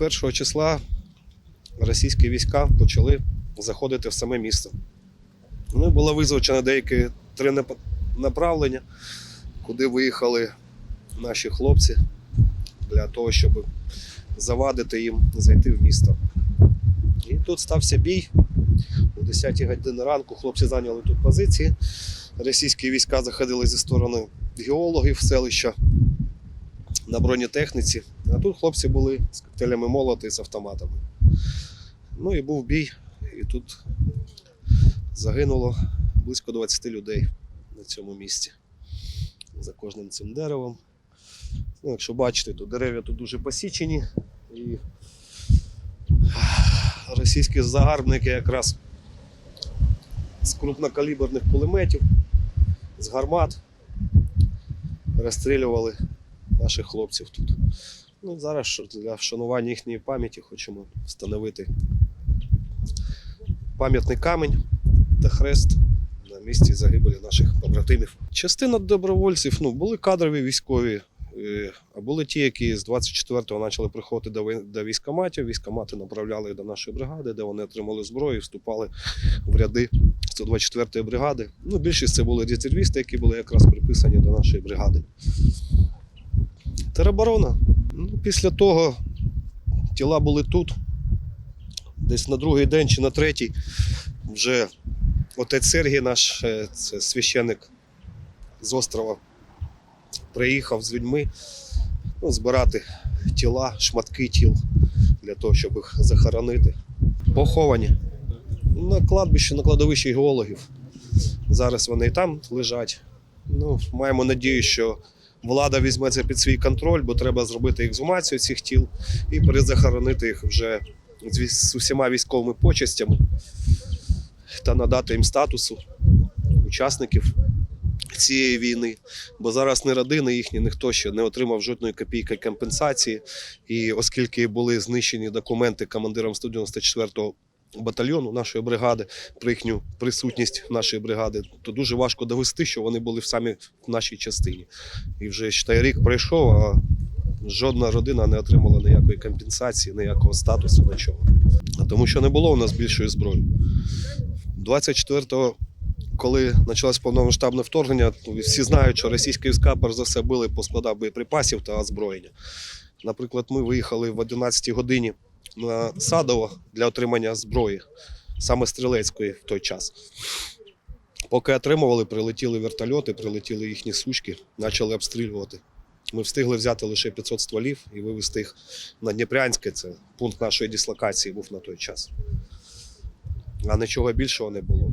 1 числа російські війська почали заходити в саме місто. Ну, було визначено деякі три направлення, куди виїхали наші хлопці для того, щоб завадити їм зайти в місто. І тут стався бій. О 10 годині ранку хлопці зайняли тут позиції. Російські війська заходили зі сторони геологів селища на бронетехніці. А тут хлопці були з коктейлями молоти і з автоматами. Ну і був бій, і тут загинуло близько 20 людей на цьому місці. За кожним цим деревом. Ну, якщо бачите, то дерев'я тут дуже посічені. І російські загарбники якраз з крупнокаліберних кулеметів, з гармат розстрілювали наших хлопців тут. Ну, зараз для вшанування їхньої пам'яті хочемо встановити пам'ятний камінь та хрест на місці загибелі наших побратимів. Частина добровольців ну, були кадрові військові, е, а були ті, які з 24-го почали приходити до, військоматів. Військомати направляли до нашої бригади, де вони отримали зброю і вступали в ряди 124-ї бригади. Ну, більшість це були резервісти, які були якраз приписані до нашої бригади. Тероборона. Ну, після того тіла були тут. Десь на другий день чи на третій вже отець Сергій наш, е, це священник з острова, приїхав з людьми ну, збирати тіла, шматки тіл для того, щоб їх захоронити. Поховані на кладбищі, на кладовищі геологів. Зараз вони і там лежать. Ну, маємо надію, що влада візьме це під свій контроль, бо треба зробити ексгумацію цих тіл і перезахоронити їх вже з усіма військовими почестями та надати їм статусу учасників цієї війни. Бо зараз не родини їхні, ніхто ще не отримав жодної копійки компенсації. І оскільки були знищені документи командиром 194-го батальйону нашої бригади про їхню присутність нашої бригади, то дуже важко довести, що вони були самі в нашій частині. І вже считай, рік пройшов, а жодна родина не отримала ніякої компенсації, ніякого статусу, нічого. Тому що не було у нас більшої зброї. 24-го, коли почалось повномасштабне вторгнення, всі знають, що російські війська перш за все били по складах боєприпасів та озброєння. Наприклад, ми виїхали в 11-й годині на Садово для отримання зброї, саме стрілецької в той час. Поки отримували, прилетіли вертольоти, прилетіли їхні сучки, почали обстрілювати. Ми встигли взяти лише 500 стволів і вивезти їх на Дніпрянське. Це пункт нашої дислокації був на той час. А нічого більшого не було.